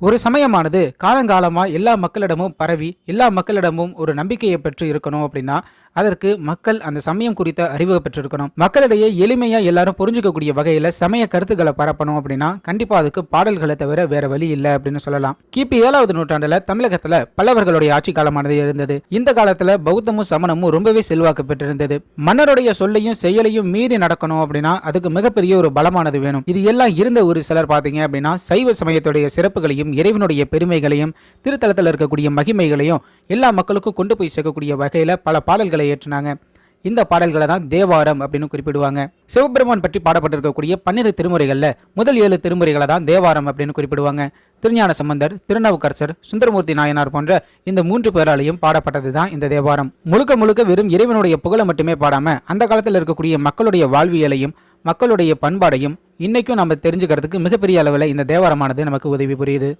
ஒரு சமயமானது காலங்காலமா எல்லா மக்களிடமும் பரவி எல்லா மக்களிடமும் ஒரு நம்பிக்கையை பெற்று இருக்கணும் அப்படின்னா அதற்கு மக்கள் அந்த சமயம் குறித்த அறிவு பெற்றிருக்கணும். மக்களிடையே எளிமையா எல்லாரும் புரிஞ்சுக்கக்கூடிய வகையில சமய கருத்துக்களை பரப்பணும் அப்படின்னா கண்டிப்பா அதுக்கு பாடல்களை தவிர வேற வழி இல்லை அப்படின்னு சொல்லலாம். கிபி ஏழாவது நூற்றாண்டுல தமிழகத்துல பல்லவர்களுடைய ஆட்சி காலமானது இருந்தது. இந்த காலத்துல பௌத்தமும் சமணமும் ரொம்பவே செல்வாக்கு பெற்றிருந்தது. மன்னருடைய சொல்லையும் செயலையும் மீறி நடக்கணும் அப்படின்னா அதுக்கு மிகப்பெரிய ஒரு பலமானது வேணும். இது எல்லாம் இருந்த ஒரு சிலர் பாத்தீங்க அப்படின்னா சைவ சமயத்துடைய சிறப்புகளையும் இறைவனுடைய பெருமைகளையும் திருத்தலத்தில் இருக்கக்கூடிய மகிமைகளையும் எல்லா மக்களுக்கும் கொண்டு போய் சேர்க்கக்கூடிய வகையில பல பாடல்களை ஏற்றினாங்க. இந்த பாடல்களை தான் தேவாரம் அப்படின்னு குறிப்பிடுவாங்க. சிவபெருமான் பற்றி பாடப்பட்டிருக்கக்கூடிய பன்னிரு திருமுறைகளில் முதல் ஏழு திருமுறைகளை தான் தேவாரம் அப்படின்னு குறிப்பிடுவாங்க. திருஞான சம்பந்தர் திருநாவுக்கரசர் சுந்தரமூர்த்தி நாயனார் போன்ற இந்த மூன்று பேராலையும் பாடப்பட்டது தான் இந்த தேவாரம். முழுக்க முழுக்க வெறும் இறைவனுடைய புகழை மட்டுமே பாடாம அந்த காலத்தில் இருக்கக்கூடிய மக்களுடைய வாழ்வியலையும் மக்களுடைய பண்பாடையும் இன்னைக்கும் நம்ம தெரிஞ்சுக்கிறதுக்கு மிகப்பெரிய அளவில் இந்த தேவாரமானது நமக்கு உதவி புரியுது.